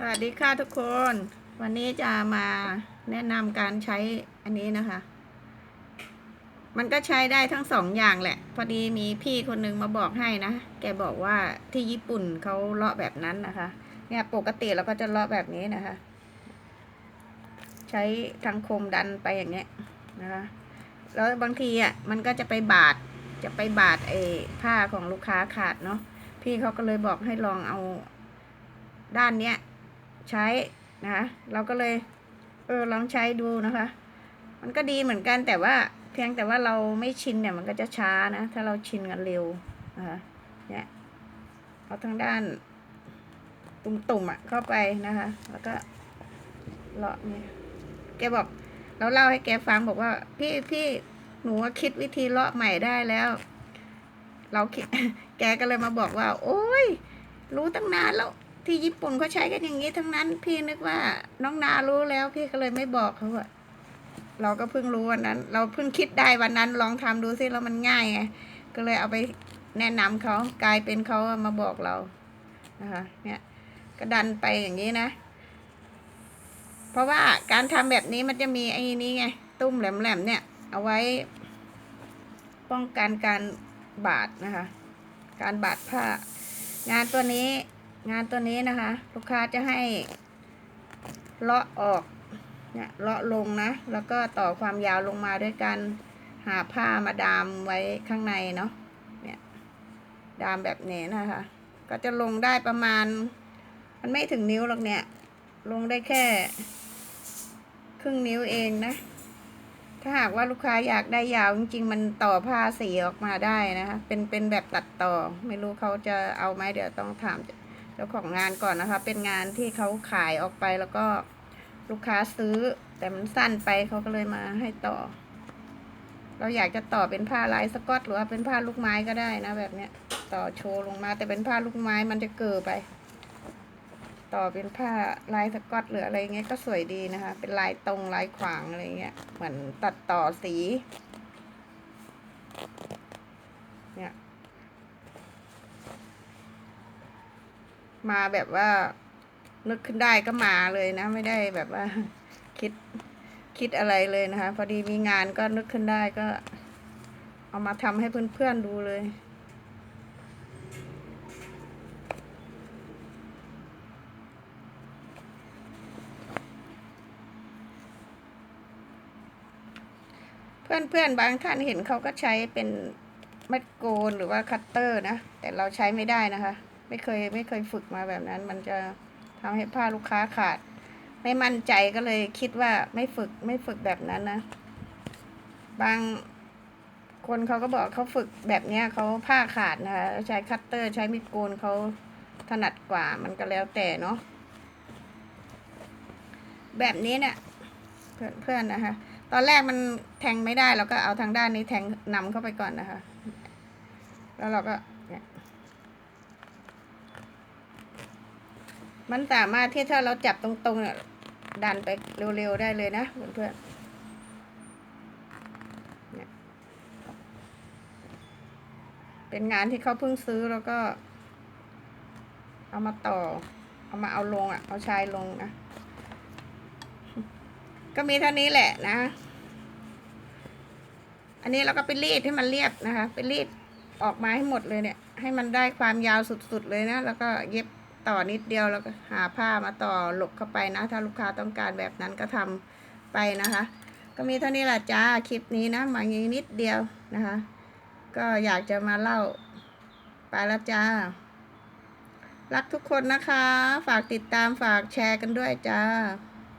สวัสดีค่ะทุกคน วันนี้จะมาแนะนำการใช้อันนี้นะคะ มันก็ใช้ได้ทั้งสองอย่างแหละ พอดีมีพี่คนนึงมาบอกให้นะ แกบอกว่าที่ญี่ปุ่นเขาเลาะแบบนั้นนะคะ เนี่ยปกติเราก็จะเลาะแบบนี้นะคะ ใช้ทางคมดันไปอย่างเงี้ยนะคะ แล้วบางทีอะมันก็จะไปบาด จะไปบาดไอ้ผ้าของลูกค้าขาดเนาะ พี่เขาก็เลยบอกให้ลองเอาด้านเนี้ย ใช้นะคะเราก็เลยเออลองใช้ดูนะคะ มันก็ดีเหมือนกันแต่ว่าเพียงแต่ว่าเราไม่ชินเนี่ยมันก็จะช้านะ ถ้าเราชินกันเร็วนะคะเนี่ยเอาทางด้านตุ่มๆอะเข้าไปนะคะ แล้วก็เลาะเนี่ยแกบอกเราเล่าให้แกฟังบอกว่า พี่พี่หนูคิดวิธีเลาะใหม่ได้แล้ว เราคิดแกก็เลยมาบอกว่า โอ้ย รู้ตั้งนานแล้ว ที่ญี่ปุ่นเขาใช้กันอย่างนี้ทั้งนั้น พี่นึกว่าน้องนารู้แล้ว พี่ก็เลยไม่บอกเขาอะเราก็เพิ่งรู้วันนั้น เราเพิ่งคิดได้วันนั้น ลองทำดูซิแล้วมันง่ายไงก็เลยเอาไปแนะนำเขากลายเป็นเขามาบอกเรานะคะเนี่ยก็ดันไปอย่างนี้นะ เพราะว่าการทำแบบนี้มันจะมีไอ้นี้ไงตุ้มแหลมๆเนี่ย เอาไว้ ป้องกันการบาดนะคะ การบาดผ้างานตัวนี้ งานตัวนี้นะคะ ลูกค้าจะให้เลาะออกเนี่ยเลาะลงนะ แล้วก็ต่อความยาวลงมาด้วยการหาผ้ามาดามไว้ข้างในเนาะเนี่ยดามแบบนี้นะคะ ก็จะลงได้ประมาณ มันไม่ถึงนิ้วหรอกเนี่ย ลงได้แค่ ครึ่งนิ้วเองนะ ถ้าหากว่าลูกค้าอยากได้ยาวจริงๆ มันต่อผ้าสีออกมาได้นะคะ เป็นเป็นแบบตัดต่อ ไม่รู้เขาจะเอาไหมเดี๋ยวต้องถามเจ้าของงานก่อนนะคะ เป็นงานที่เขาขายออกไปแล้วก็ลูกค้าซื้อ แต่มันสั้นไปเขาก็เลยมาให้ต่อ เราอยากจะต่อเป็นผ้าลายสก๊อต หรือว่าเป็นผ้าลูกไม้ก็ได้นะ แบบเนี้ย ต่อโชว์ลงมาแต่เป็นผ้าลูกไม้มันจะเกิดไป ต่อเป็นผ้าลายสก๊อตหรืออะไรเงี้ยก็สวยดีนะคะ เป็นลายตรงลายขวางอะไรเงี้ยเหมือนตัดต่อสี เนี่ย มาแบบว่า นึกขึ้นได้ก็มาเลยนะ ไม่ได้แบบว่าคิดคิดอะไรเลยนะคะ พอดีมีงานก็นึกขึ้นได้ก็ เอามาทำให้เพื่อนๆดูเลยเพื่อนๆบางท่านเห็นเขาก็ใช้เป็นไมัดโกนหรือว่าคัตเตอร์นะ แต่เราใช้ไม่ได้นะคะ ไม่เคยไม่เคยฝึกมาแบบนั้น มันจะทำให้ผ้าลูกค้าขาด ไม่มั่นใจก็เลยคิดว่าไม่ฝึกไม่ฝึกแบบนั้นนะ บางคนเขาก็บอกเขาฝึกแบบเนี้ยเขาผ้าขาดนะคะใช้คัตเตอร์ใช้มิดโกนเขาถนัดกว่ามันก็แล้วแต่เนาะแบบนี้เนี่ยเพื่อนเพื่อนนะคะ ตอนแรกมันแทงไม่ได้เราก็เอาทางด้านนี้แทงนำเข้าไปก่อนนะคะ แล้วเราก็เนี่ย มันสามารถที่ถ้าเราจับตรงๆเนี่ยดันไปเร็วๆได้เลยนะเพื่อนๆเนี่ยเป็นงานที่เขาเพิ่งซื้อแล้วก็ เอามาต่อ เอามาเอาลงอะ เอาชายลงนะ ก็มีเท่านี้แหละนะ อันนี้เราก็ไปรีดให้มันเรียบนะคะ ไปรีดออกมาให้หมดเลยเนี่ย ให้มันได้ความยาวสุดๆเลยนะ แล้วก็เย็บ ต่อนิดเดียวแล้วก็หาผ้ามาต่อหลบเข้าไปนะ ถ้าลูกค้าต้องการแบบนั้นก็ทำไปนะคะ ก็มีเท่านี้แหละจ้าคลิปนี้นะมางี้นิดเดียวนะคะ ก็อยากจะมาเล่าไปแล้วจ้า รักทุกคนนะคะ ฝากติดตามฝากแชร์กันด้วยจ้า